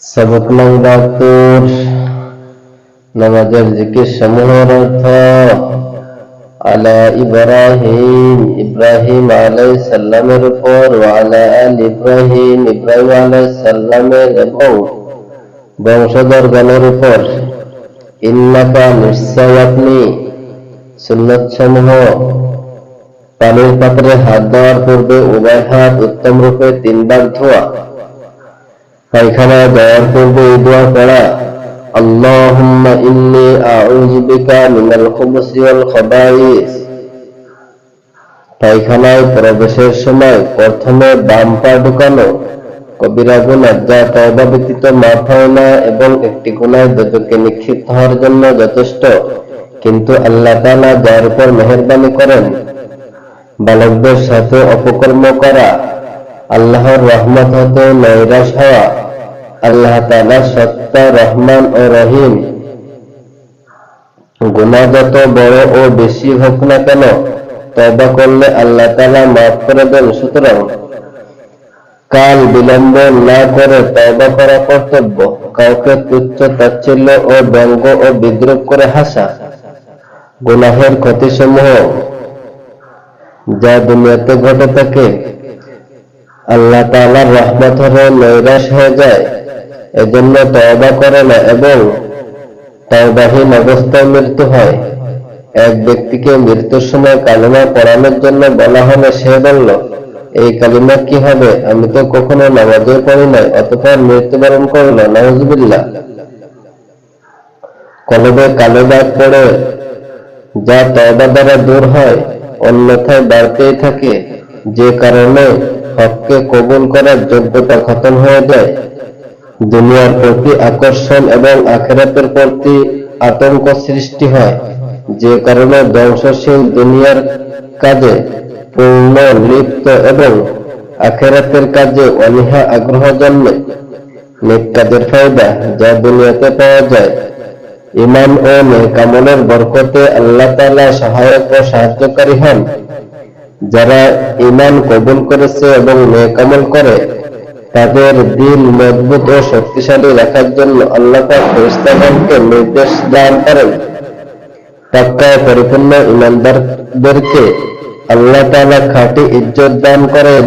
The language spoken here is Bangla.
সবক নং বাহাত্তর নামাজের জিকির সমূহের অর্থ আলা ইব্রাহিম ইব্রাহিম আলাই সাল্লামের উপর আলা আল ইব্রাহিম ইব্রাহিম আলাই সাল্লামের এবং বংশধরগণের উপর ইন্নাকা নিশ্চয় আপনি সুন্নত সমূহ পানির পাত্রে হাত দেওয়ার পূর্বে উভয় হাত উত্তম রূপে তিনবার ধোয়া পায়খানায় যাওয়ার পূর্বে এই দোয়া পড়া পায়খানায় প্রবেশের সময় প্রথমে বাম পা ঢুকানো, কবিরা গুনাহ যা তওবা ব্যতীত না এবং একটি গুনাহ দুটোকে নিক্ষিপ্ত হওয়ার জন্য যথেষ্ট। কিন্তু আল্লাহ তাআলা যার উপর মেহেরবানি করেন, বালকদের সাথে অপকর্ম করা আল্লাহর রহমত হতে নৈরাশ হওয়া, আল্লাহ তাআলা সত্তা, রহমান ও রহিম। গুনাহ যত বড় ও বেশি হোক না কেন তবা করলে আল্লাহ তাআলা মাফ করে দেন। সুতরাং কাল বিলম্ব না করে তবা করা কর্তব্য, কাউকে তুচ্ছ তাচ্ছিল্য ও ব্যঙ্গ ও বিদ্রুপ করে হাসা। গুনাহের ক্ষতিসমূহ যা দুনিয়াতে ঘটে থাকে আল্লাহ তাআলার রহমত হলে নৈরাশ হয়ে যায়। এজন্য তওবা করে না এবং তওবাহীন অবস্থায় মৃত্যু হয়। এক ব্যক্তিকে মৃত্যুর সময় কালিমা পড়ানোর জন্য বলা হলে সে বলল, এই কালিমা কি হবে? আমি তো কখনো নামাজে পড়ি নাই অতঃপর মৃত্যুবরণ করল, নাউজুবিল্লাহ। কলবে কালো দাগ পড়ে, যা তওবা দ্বারা দূর হয়, অন্যথায় বাড়তেই থাকে। যে কারণে হককে কবুল করার যোগ্যতা খতম হয়ে যায়। দুনিয়ার প্রতি আকর্ষণ এবং আখেরাতের প্রতি আতঙ্ক সৃষ্টি হয়। যে কারণে ধ্বংসশীল দুনিয়ার কাজে পূর্ণ লিপ্ত এবং আখেরাতের কাজে অনীহা আগ্রহ জন্মে। নেক কাজের ফায়দা যা দুনিয়াতে পাওয়া যায়। ইমান ও নেকামলের বরকতে আল্লাহ তাআলা সহায়ক ও সাহায্যকারী হন। যারা ইমান কবুল করেছে এবং নেকামল করে, তাদের দিল মজবুত ও শক্তিশালী রাখার জন্য আল্লাহ ফেরিস্তাগণকে নির্দেশ দান করেন। পাক্কা পরিপূর্ণ ইমানদারদেরকে আল্লাহ তালা খাঁটি ইজ্জত দান করেন।